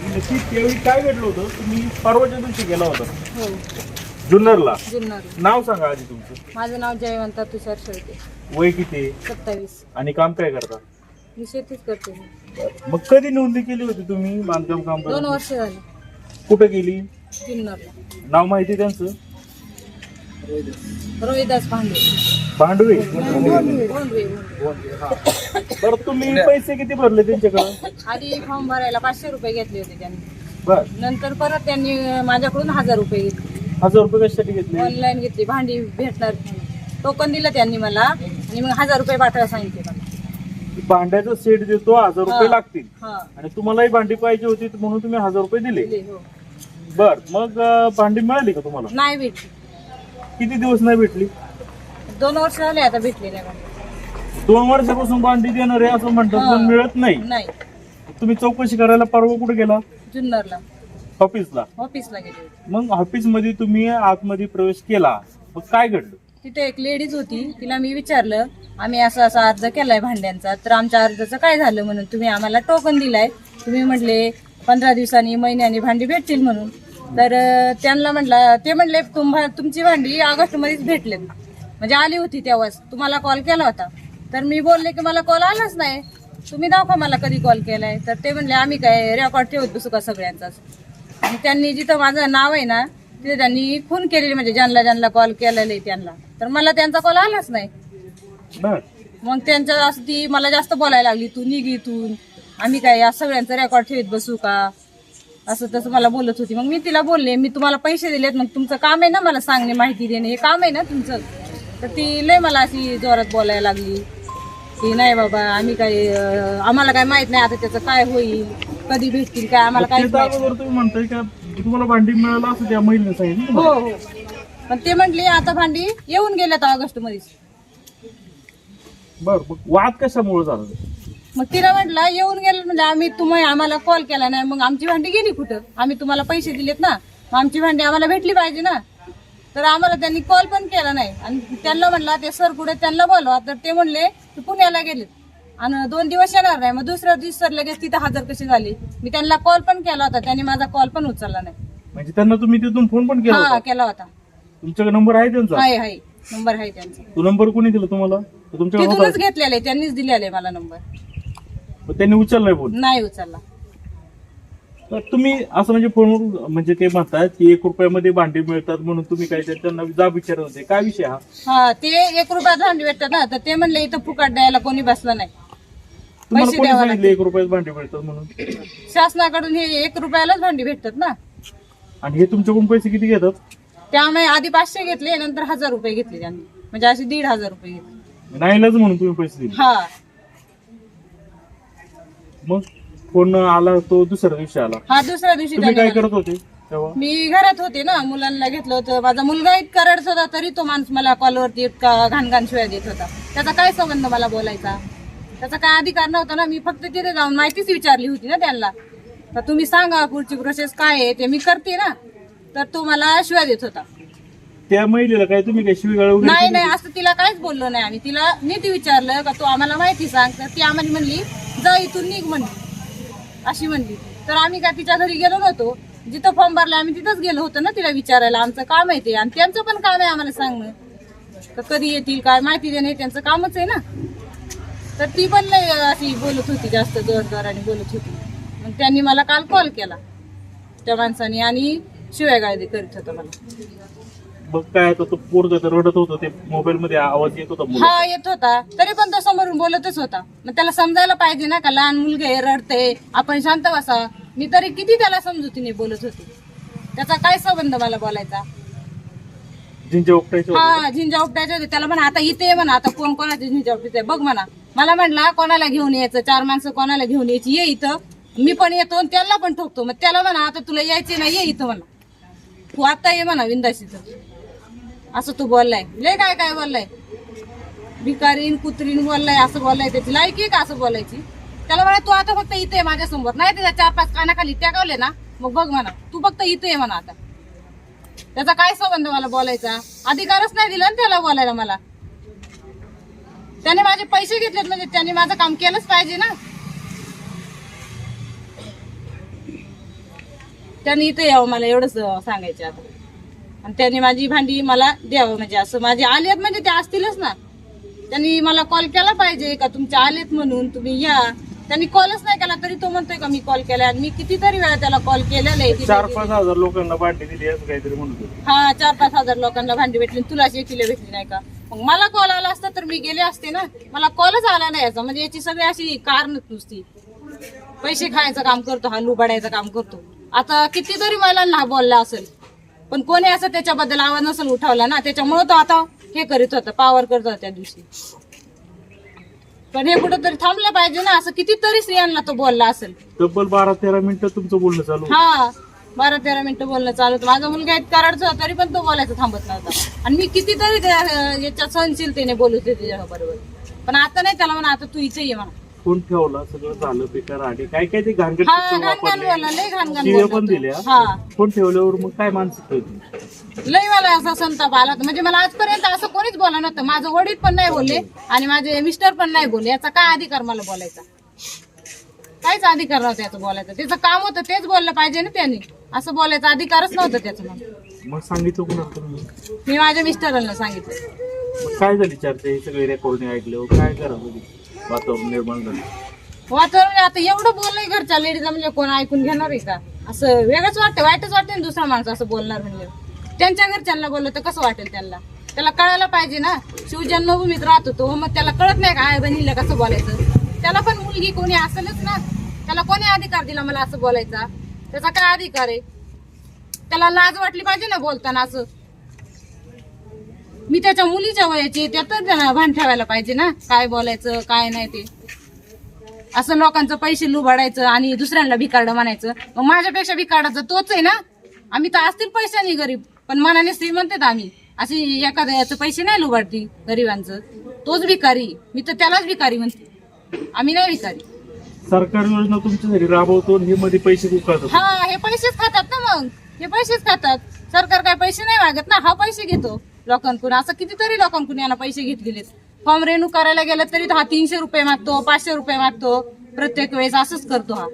नक्की त्यावेळी काय घडलं होतं? तुम्ही परवाच्या दिवशी गेला होता. हो. जुन्नरला. जुन्नर नाव सांगा आधी तुमचं. माझं नाव जयवंता तुषार शेळके. वय किती? आहे? सत्तावीस. आणि काम काय करता? मी शेतीच करते. मी. मग कधी नोंदणी केली होती तुम्ही बांधकाम काम दोन करायला? वर्ष झाली. कुठे केली जुन्नरला. नाव माहिती त्यांचं? रोहिदास भांडे. भांडवे. बरं तुम्ही पैसे किती भरले त्यांच्याकडे आधी फॉर्म भरायला पाचशे रुपये घेतले होते त्यांनी. बर. नंतर परत त्यांनी माझ्याकडून हजार रुपये घेतले. हजार रुपये कशासाठी घेतले? ऑनलाईन घेतली भांडी भेटणार. टोकन दिलं त्यांनी मला. आणि मग हजार रुपये पाठवायला सांगितले मला. भांड्याचा सेट देतो हजार रुपये हा. लागतील. हा. आणि तुम्हालाही भांडी पाहिजे होती म्हणून तुम्ही हजार रुपये दिले. दिले हो. बर मग अं, भांडी मिळाली का तुम्हाला? नाही भेटली. किती दिवस नाही भेटली? दोन वर्ष झाले आता भेटली नाही मला दोन वर्षापासून भांडी देणार आहे असं म्हणतात. पण मिळत नाही. नाही. तुम्ही चौकशी करायला परवा कुठे गेला? जुन्नरला. ऑफिसला. ऑफिसला गेले होते. मग ऑफिसमध्ये तुम्ही आतमध्ये प्रवेश केला. मग काय घडलं? तिथे एक लेडीज होती. तिला मी विचारलं आम्ही असा असा अर्ज केलाय भांड्यांचा. तर आमच्या अर्जाचं काय झालं म्हणून? तुम्ही आम्हाला टोकन दिलाय. तुम्ही म्हटले पंधरा दिवसांनी महिन्यानी भांडी भेटतील म्हणून. तर अं, त्यांना म्हटलं ते म्हणले तुम्हा तुमची भांडी ऑगस्ट मध्येच भेटलेत. म्हणजे आली होती तेव्हाच. तुम्हाला कॉल केला होता. तर मी बोलले की मला कॉल आलाच नाही. तुम्ही दाखवा मला कधी कॉल केलाय. तर ते म्हणले आम्ही काय रेकॉर्ड ठेवत बसू का सगळ्यांचाच? आणि त्यांनी जिथं माझं नाव आहे ना तिथे त्यांनी खून केलेली म्हणजे ज्यांना ज्यांना कॉल केलेला आहे त्यांना. तर मला त्यांचा कॉल आलाच नाही. मग त्यांच्या असं ती मला जास्त बोलायला लागली तू निघ इथून. आम्ही काय या सगळ्यांचं रेकॉर्ड ठेवत बसू का? असं तसं मला बोलत होती. मग मी तिला बोलले मी तुम्हाला पैसे दिलेत मग तुमचं काम आहे ना मला सांगणे माहिती देणे हे काम आहे ना तुमचं? तर ती लय मला अशी जोरात बोलायला लागली. की नाही बाबा आम्ही काय अं, आम्हाला काय माहीत नाही आता त्याचं काय होईल कधी भेटतील काय आम्हाला काहीच त्याच्या माहीत नाही. अगोदर तुम्ही म्हणताय का तुम्हाला भांडी मिळालं असं त्या महिलेने सांगितलं? ना? हो हो. पण ते म्हटले आता भांडी येऊन गेल्यात ऑगस्टमध्ये बर मग वाद कशामुळे झाला? मग तिला म्हटलं येऊन गेलं म्हणजे आम्ही तुम्ही आम्हाला कॉल केला नाही मग आमची भांडी गेली कुठं? आम्ही तुम्हाला पैसे दिलेत ना मग आमची भांडी आम्हाला भेटली पाहिजे ना. तर आम्हाला त्यांनी कॉल पण केला नाही. आणि त्यांना म्हणला ते सर पुढे त्यांना बोलवा. तर ते म्हणले ते पुण्याला गेलेत आणि दोन दिवस येणार नाही. मग दुसऱ्या दिवस सर लगेच तिथं हजर कशी झाली? मी त्यांना कॉल पण केला होता. त्यांनी माझा कॉल पण उचलला नाही. म्हणजे त्यांना तुम्ही तिथून फोन पण केला हा होता? केला होता. तुमच्याकडे नंबर आहे त्यांचा? हाय हाय नंबर आहे त्यांचा. तो नंबर कोणी दिला तुम्हाला? तो तुमच्याकडे होता तिथूनच घेतलेला आहे. त्यांनीच दिलेला आहे मला नंबर मग त्यांनी उचललाय फोन नाही उचलला. तर तुम्ही असं म्हणजे फोनवर म्हणजे ते म्हणतात की एक रुपयामध्ये भांडी मिळतात म्हणून तुम्ही काय ते त्यांना जाब विचारत होते. काय विषय हा? हा ते एक रुपयात भांडी भेटतात ना तर ते म्हणले इथं फुकट द्यायला कोणी बसलं नाही. तुम्हाला पैसे कोणी द्यावं सांगितलं एक रुपयात भांडी मिळतात म्हणून? शासनाकडून हे एक रुपयालाच भांडी भेटतात ना. आणि हे तुमच्याकडून पैसे किती घेतात? त्यामुळे आधी पाचशे घेतले नंतर हजार रुपये घेतले त्यांनी. म्हणजे असे दीड हजार रुपये घेतले. नाहीलाच म्हणून तुम्ही पैसे दिले. हा. मग? फोन आला तो दुसऱ्या दिवशी आला. हा दुसऱ्या दिवशी तुम्ही काय त्यांनी करत होते तेव्हा? मी घरात होते ना मुलांना घेतलं होतं. माझा मुलगा इतका रडत होता तरी तो माणूस मला कॉलवरती इतका घाण घाण शिवाय देत होता. त्याचा काय संबंध मला बोलायचा? त्याचा काय अधिकार नव्हता ना मी फक्त तिथे जाऊन माहितीच विचारली होती ना त्यांना. तर तुम्ही सांगा पुढची प्रोसेस काय आहे ते मी करते ना. तर तो मला शिवाय देत होता. त्या महिलेला काय तुम्ही काय शिवीगाळ वगैरे नाही नाही असं तिला काहीच बोललो नाही आम्ही. तिला नीट विचारलं का तू आम्हाला माहिती सांग. तर ती आम्हाला म्हणली जा इथून निघ म्हणली. अशी म्हणली. तर आम्ही का तिच्या घरी गेलो नव्हतो. जिथं फॉर्म भरला आम्ही तिथंच गेलो होतो ना तिला विचारायला. आमचं काम आहे ते. आणि त्यांचं पण काम आहे आम्हाला सांगणं. तर कधी येतील काय माहिती देणे त्यांचं कामच आहे ना. तर ती पण लय अशी बोलत होती जास्त जोरदाराने बोलत होती. मग त्यांनी मला काल कॉल केला त्या माणसाने आणि शिवाय करीत होता मला. मग काय तो पोरग तर रडत होतं ते मोबाईल मध्ये आवाज येत होता. हा येत होता. तरी पण तो समोरून बोलतच होता. मग त्याला समजायला पाहिजे ना का लहान मुलगे रडते आपण शांत बसा. मी तरी किती त्याला समजुतीने बोलत होते. त्याचा काय संबंध मला बोलायचा? जिंच्या उपटायचे होते. हा झिंजा उपटायचे होते. त्याला म्हणा आता इथे ये म्हणा आता कोण कोणाचे झिंजा उपटायचे बघ म्हणा. मला म्हणला कोणाला घेऊन यायचं? चार माणसं कोणाला घेऊन यायची? ये इथं. मी पण येतो आणि त्याला पण ठोकतो. मग त्याला म्हणा आता तुला यायचे नाही ये इथं म्हणा. तू आता ये म्हणा विंदाशीचं असं तू बोललाय. लय काय काय बोललाय? भिकारीन कुत्रीन बोललाय असं बोललाय त्याची. लायकी का असं बोलायची? त्याला म्हणा तू आता फक्त इथे माझ्यासमोर नाही त्याच्या चार पाच कानाखाली टेकावले ना मग बघ म्हणा तू फक्त इथे म्हणा आता. त्याचा काय संबंध मला बोलायचा? अधिकारच नाही दिला ना त्याला बोलायला मला. त्याने माझे पैसे घेतलेत म्हणजे त्याने माझं काम केलंच पाहिजे ना. त्यांनी इथे यावं मला एवढंच सांगायचं आता. आणि त्यांनी माझी भांडी मला द्यावं म्हणजे असं माझे आलेत म्हणजे ते असतीलच ना. त्यांनी मला कॉल केला पाहिजे का तुमचे आलेत म्हणून तुम्ही या. त्यांनी कॉलच नाही केला तरी तो म्हणतोय का मी कॉल केला आणि मी कितीतरी वेळा त्याला कॉल केलेला चार पाच हजार लोकांना भांडी दिली असं काहीतरी म्हणत. हा चार पाच हजार लोकांना भांडी भेटली तुला एकीला भेटली नाही का? मग मला कॉल आला असता तर मी गेले असते ना. मला कॉलच आला नाही याचा. म्हणजे याची सगळी अशी कारणच नुसती. पैसे खायचं काम करतो हा लुबाडायचं काम करतो. आता कितीतरी महिलांना हा बोलला असेल. पण कोणी असं त्याच्याबद्दल आवाज नसेल उठवला ना त्याच्यामुळे तो आता हे करीत होता पावर करत होता त्या दिवशी. पण हे कुठंतरी थांबलं पाहिजे ना असं कितीतरी स्त्रियांना तो बोलला असेल. तब्बल बारा तेरा मिनिटं तुमचं बोलणं चालू होतं. हा बारा तेरा मिनिटं बोलणं चालू होतं. माझा मुलगा इतका रडत होता तरी पण तो बोलायचं थांबत नव्हता. आणि मी कितीतरी त्या, याच्या सहनशीलतेने बोलत होते त्याच्या बरोबर पण आता नाही त्याला म्हणा आता तू इथे ये म्हणा. फोन ठेवला सगळं झालं बेकार आले काय काय ते घाणगट हा वापरले. लय शिव्या पण. दिल्या. हा. फोन ठेवल्यावर मग काय मानसिक होती लय मला असा संताप आला होता. म्हणजे मला आजपर्यंत असं कोणीच बोला नव्हतं. माझं वडील पण नाही बोलले आणि माझे मिस्टर पण नाही बोलले. याचा काय अधिकार मला बोलायचा? काहीच अधिकार नव्हता याचं बोलायचं. त्याचं काम होतं तेच बोललं पाहिजे ना त्यांनी. असं बोलायचा अधिकारच नव्हता त्याचं मग मग सांगितलं कुणाला तुम्ही मी माझ्या मिस्टरांना सांगितलं. मग काय झाली चर्चा हे सगळे रेकॉर्डिंग ऐकले काय करा वातावरण निर्माण झालं. वातावरण आता एवढं बोललंय घरच्या लेडीज म्हणजे कोण ऐकून घेणार आहे का? असं वेगळंच वाटतं वाईटच वाटतं ना दुसरा माणूस असं बोलणार म्हणजे. त्यांच्या घरच्यांना बोललं तर कसं वाटेल त्यांना? त्याला कळायला पाहिजे ना. शिवजन्मभूमीत राहतो होतो मग त्याला कळत नाही का आई बहिणीला कसं बोलायचं? त्याला पण मुलगी कोणी असेलच ना. त्याला कोणी अधिकार दिला मला असं बोलायचा? त्याचा काय अधिकार आहे? त्याला लाज वाटली पाहिजे ना बोलताना असं. मी त्याच्या मुलीच्या वयाची आहे, त्या तर त्याला भान ठेवायला पाहिजे ना. काय बोलायचं काय नाही ते. असं लोकांचं पैसे लुबाडायचं आणि दुसऱ्यांना भिकारडं म्हणायचं. मग माझ्यापेक्षा भिकारडाचा तोच आहे ना. आम्ही तर असतील पैशाने गरीब पण मनाने श्रीमंत आम्ही. अशी एखाद्याचं पैसे नाही लुबाडती गरिबांचं. तोच भिकारी. मी तर त्यालाच भिकारी म्हणते. आम्ही नाही भिकारी. सरकार योजना तुमच्यासाठी राबवतो हे मध्ये पैसे उकळतात हा हे पैसेच खातात ना मग. हे पैसेच खातात. सरकार काय पैसे नाही मागत ना हा पैसे घेतो. लोकांकडून. असं कितीतरी लोकांकडून यांना पैसे घेतलेले फॉर्म रेन्यू करायला गेलं तरी हा तीनशे रुपये मागतो पाचशे रुपये मागतो. प्रत्येक वेळेस असंच करतो हा.